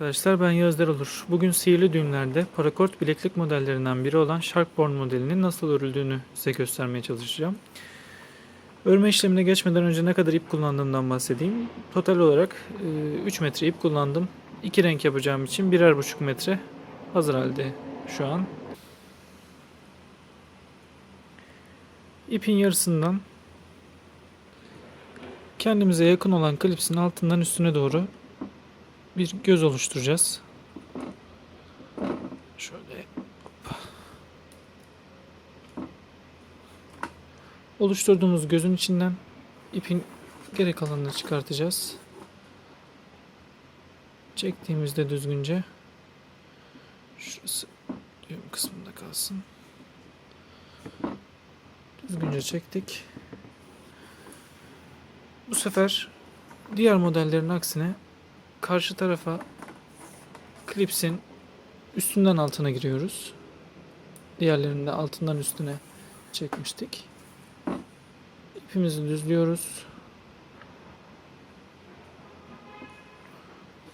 Arkadaşlar ben Yazder Olur. Bugün sihirli düğümlerde parakort bileklik modellerinden biri olan Sharkborn modelinin nasıl örüldüğünü size göstermeye çalışacağım. Örme işlemine geçmeden önce ne kadar ip kullandığımdan bahsedeyim. Total olarak e, 3 metre ip kullandım. 2 renk yapacağım için birer buçuk metre hazır halde şu an. İpin yarısından kendimize yakın olan klipsin altından üstüne doğru bir göz oluşturacağız. Şöyle oluşturduğumuz gözün içinden ipin geri kalanını çıkartacağız. Çektiğimizde düzgünce şurası düğüm kısmında kalsın. Düzgünce çektik. Bu sefer diğer modellerin aksine karşı tarafa klipsin üstünden altına giriyoruz. Diğerlerinde altından üstüne çekmiştik. İpimizi düzlüyoruz.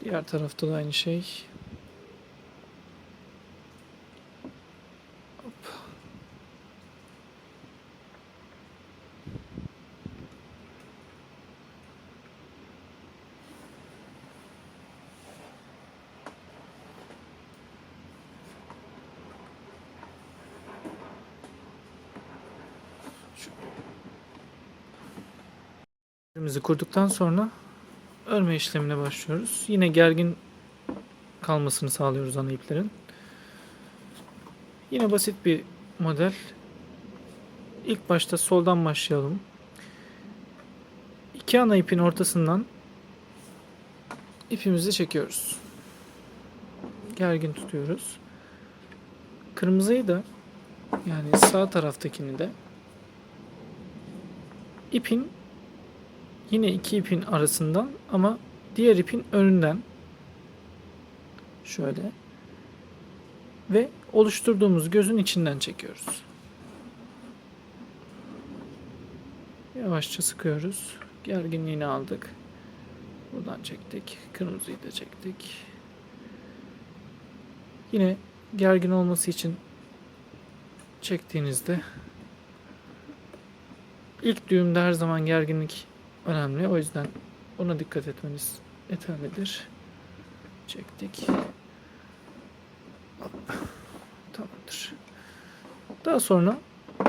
Diğer tarafta da aynı şey. İpimizi kurduktan sonra örme işlemine başlıyoruz. Yine gergin kalmasını sağlıyoruz ana iplerin. Yine basit bir model. İlk başta soldan başlayalım. İki ana ipin ortasından ipimizi çekiyoruz. Gergin tutuyoruz. Kırmızıyı da yani sağ taraftakini de ipin yine iki ipin arasından ama diğer ipin önünden şöyle ve oluşturduğumuz gözün içinden çekiyoruz. Yavaşça sıkıyoruz. Gerginliğini aldık. Buradan çektik. Kırmızıyı da çektik. Yine gergin olması için çektiğinizde ilk düğümde her zaman gerginlik önemli. O yüzden ona dikkat etmeniz yeterlidir. Çektik. Tamamdır. Daha sonra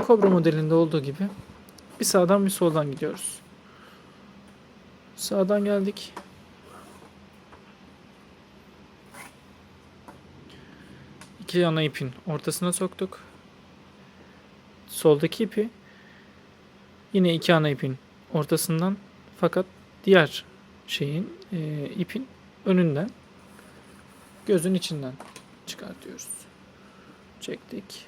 Kobra modelinde olduğu gibi bir sağdan bir soldan gidiyoruz. Sağdan geldik. İki yana ipin ortasına soktuk. Soldaki ipi yine iki ana ipin ortasından fakat diğer şeyin e, ipin önünden gözün içinden çıkartıyoruz. Çektik.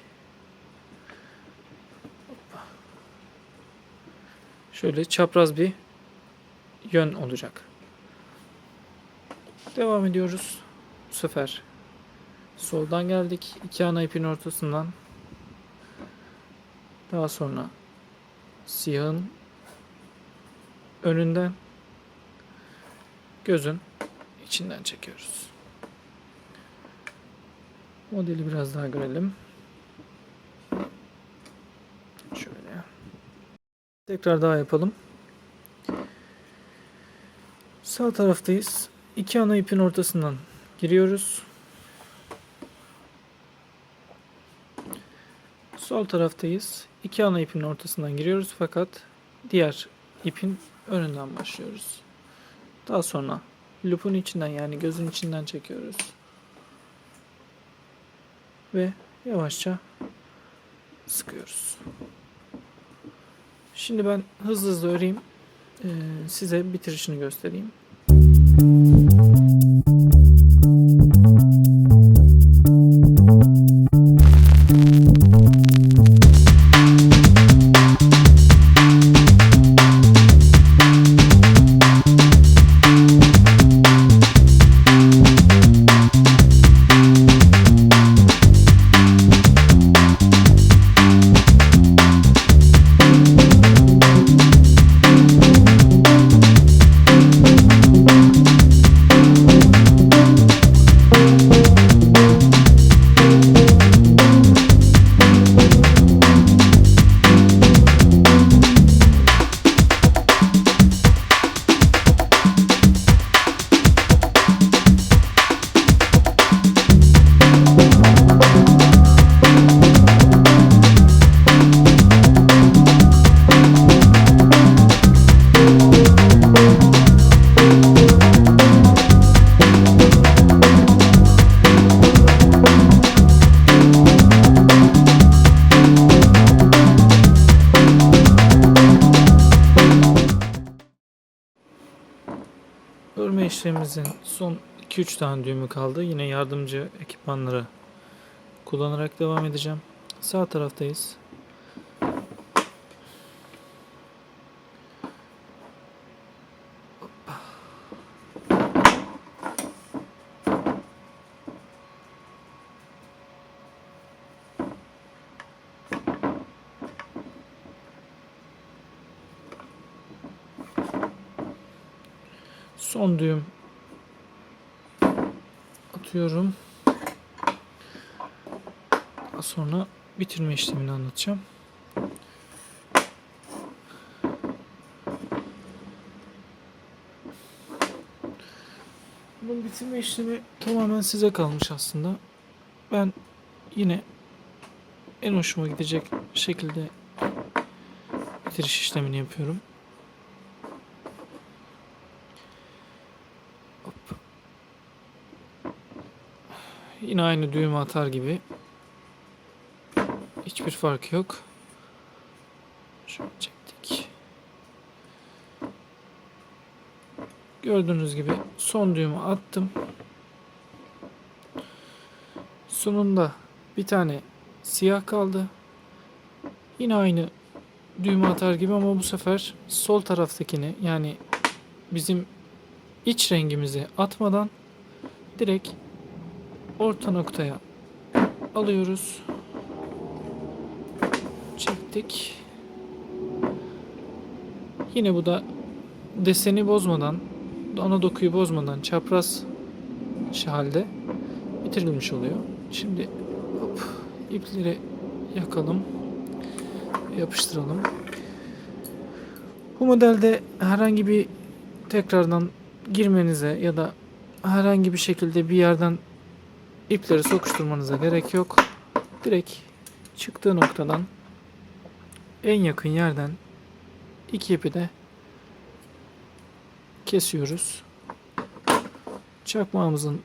Şöyle çapraz bir yön olacak. Devam ediyoruz. Bu sefer soldan geldik. iki ana ipin ortasından. Daha sonra siyahın önünden gözün içinden çekiyoruz. Modeli biraz daha görelim. Şöyle. Tekrar daha yapalım. Sağ taraftayız. İki ana ipin ortasından giriyoruz. Sol taraftayız. İki ana ipin ortasından giriyoruz fakat diğer ipin önünden başlıyoruz. Daha sonra lupun içinden yani gözün içinden çekiyoruz. Ve yavaşça sıkıyoruz. Şimdi ben hızlı hızlı öreyim. Ee, size bitirişini göstereyim. Örme işlemimizin son 2-3 tane düğümü kaldı. Yine yardımcı ekipmanları kullanarak devam edeceğim. Sağ taraftayız. Son düğüm atıyorum. Daha sonra bitirme işlemini anlatacağım. Bunun bitirme işlemi tamamen size kalmış aslında. Ben yine en hoşuma gidecek şekilde bitiriş işlemini yapıyorum. Yine aynı düğümü atar gibi. Hiçbir farkı yok. Şöyle çektik. Gördüğünüz gibi son düğümü attım. Sonunda bir tane siyah kaldı. Yine aynı düğümü atar gibi ama bu sefer sol taraftakini yani bizim iç rengimizi atmadan direkt orta noktaya alıyoruz. Çektik. Yine bu da deseni bozmadan, ana dokuyu bozmadan çapraz halde bitirilmiş oluyor. Şimdi hop, ipleri yakalım. Yapıştıralım. Bu modelde herhangi bir tekrardan girmenize ya da herhangi bir şekilde bir yerden ipleri sokuşturmanıza gerek yok. Direkt çıktığı noktadan en yakın yerden iki ipi de kesiyoruz. Çakmağımızın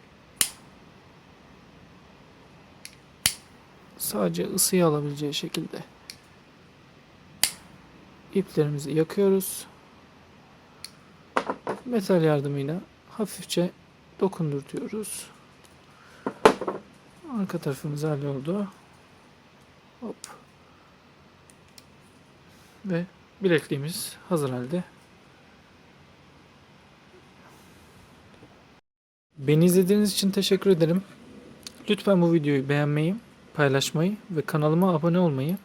sadece ısıyı alabileceği şekilde iplerimizi yakıyoruz. Metal yardımıyla hafifçe dokundurtuyoruz. Arka tarafımız halloldu. Hop. Ve bilekliğimiz hazır halde. Beni izlediğiniz için teşekkür ederim. Lütfen bu videoyu beğenmeyi, paylaşmayı ve kanalıma abone olmayı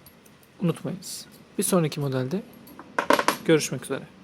unutmayınız. Bir sonraki modelde görüşmek üzere.